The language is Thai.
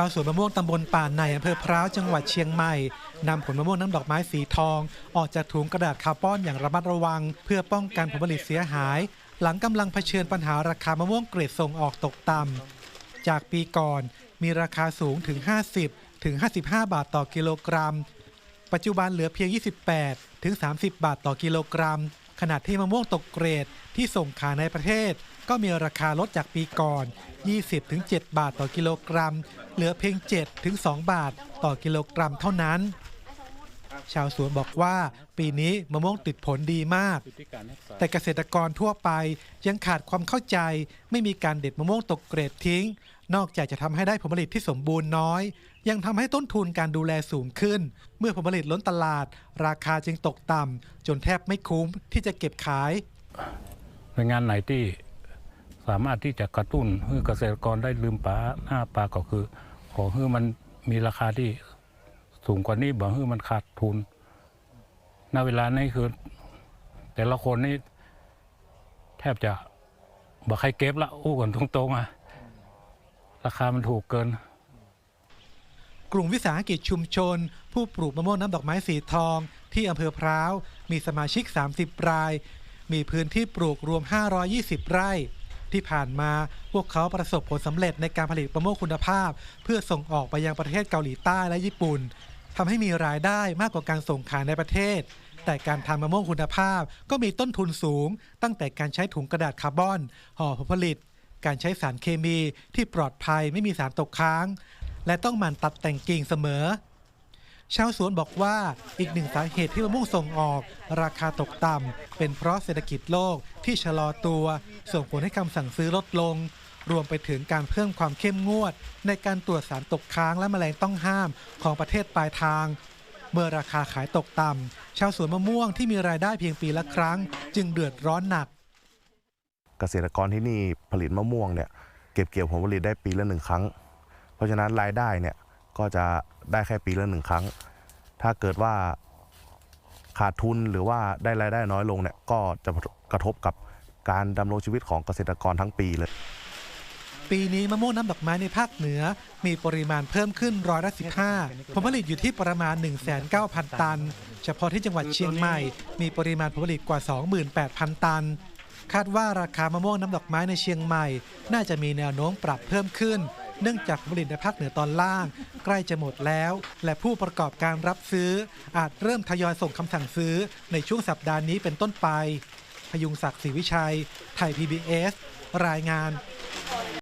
ชาวสวนมะม่วงตำบลป่าในอำเภอพร้าวจังหวัดเชียงใหม่นำผลมะม่วงน้ำดอกไม้สีทอง ออกจากถุงกระดาษคาร์บอนอย่างระมัดระวัง เพื่อป้องกันผลผลิตเสียหาย หลังกำลังเผชิญปัญหาราคามะม่วงเกรดส่งออกตกต่ำจากปีก่อนมีราคาสูงถึง 50 ถึง 55 บาทต่อกิโลกรัม ปัจจุบันเหลือเพียง 28 ถึง 30 บาทต่อกิโลกรัม ขณะที่มะม่วงตกเกรดที่ส่งขายในประเทศ ก็มีราคาลดจากปีก่อน 20ถึง7บาทต่อกิโลกรัม เหลือเพียง7ถึง2บาทต่อกิโลกรัมเท่านั้น ชาวสวนบอกว่าปีนี้มะม่วงติดผลดีมาก แต่เกษตรกรทั่วไปยังขาดความเข้าใจ ไม่มีการเด็ดมะม่วงตกเกรดทิ้ง นอกจากจะทำให้ได้ผลผลิตที่สมบูรณ์น้อย ยังทำให้ต้นทุนการดูแลสูงขึ้น เมื่อผลผลิตล้นตลาด ราคาจึงตกต่ำจนแทบไม่คุ้มที่จะเก็บขายหน่วยงานไหนที่ สามารถที่จะกระตุ้นให้เกษตรกรได้ลืมปลาหน้าปลาก็คือ ขอให้มันมีราคาที่สูงกว่านี้บ่ให้มันขาดทุนณเวลานี้คือ แต่ละคนนี่แทบจะบ่ใครเก็บละอู้กันตรงๆอะราคามันถูกเกิน กลุ่มวิสาหกิจชุมชน ผู้ปลูกมะม่วงน้ำดอกไม้สีทอง ที่อำเภอพร้าว มีสมาชิก 30 ราย มีพื้นที่ปลูกรวม 520 ไร่ ที่ผ่านมาพวกเขาประสบผลสำเร็จในการผลิตมะม่วงคุณภาพ เพื่อส่งออกไปยังประเทศเกาหลีใต้และญี่ปุ่นทำให้มีรายได้มากกว่าการส่งขายในประเทศ แต่การทำมะม่วงคุณภาพก็มีต้นทุนสูง ตั้งแต่การใช้ถุงกระดาษคาร์บอน ห่อผลผลิต การใช้สารเคมีที่ปลอดภัยไม่มีสารตกค้าง และต้องหมั่นตัดแต่งกิ่งเสมอ ชาวสวนบอกว่าอีกหนึ่งสาเหตุที่มะม่วงส่งออก ราคาตกต่ำเป็นเพราะเศรษฐกิจโลกที่ชะลอตัว ส่งผลให้คำสั่งซื้อลดลง รวมไปถึงการเพิ่มความเข้มงวด ในการตรวจสารตกค้างและแมลงต้องห้ามของประเทศปลายทาง เมื่อราคาขายตกต่ำชาวสวนมะม่วงที่มีรายได้เพียงปีละครั้ง จึงเดือดร้อนหนัก เกษตรกรที่นี่ผลิตมะม่วงเนี่ยเก็บเกี่ยวผลผลิตได้ปีละหนึ่งครั้ง เพราะฉะนั้นรายได้เนี่ยก็จะได้แค่ปีละหนึ่งครั้ง ถ้าเกิดว่าขาดทุนหรือว่าได้รายได้น้อยลงเนี่ยก็จะกระทบกับการดำรงชีวิตของเกษตรกรทั้งปีเลย ปีนี้มะม่วงน้ำดอกไม้ในภาคเหนือ มีปริมาณเพิ่มขึ้นร้อยละ15 ผลผลิตอยู่ที่ประมาณ 19,000 ตัน เฉพาะที่จังหวัดเชียงใหม่ มีปริมาณผลผลิตกว่า 28,000 ตัน คาดว่าราคามะม่วงน้ำดอกไม้ในเชียงใหม่ น่าจะมีแนวโน้มปรับเพิ่มขึ้น เนื่องจากผลผลิตในภาคเหนือตอนล่าง ใกล้จะหมดแล้ว และผู้ประกอบการรับซื้อ อาจเริ่มทยอยส่งคำสั่งซื้อในช่วงสัปดาห์นี้เป็นต้นไป พยุงศักดิ์ศรีวิชัย ไทย PBS รายงาน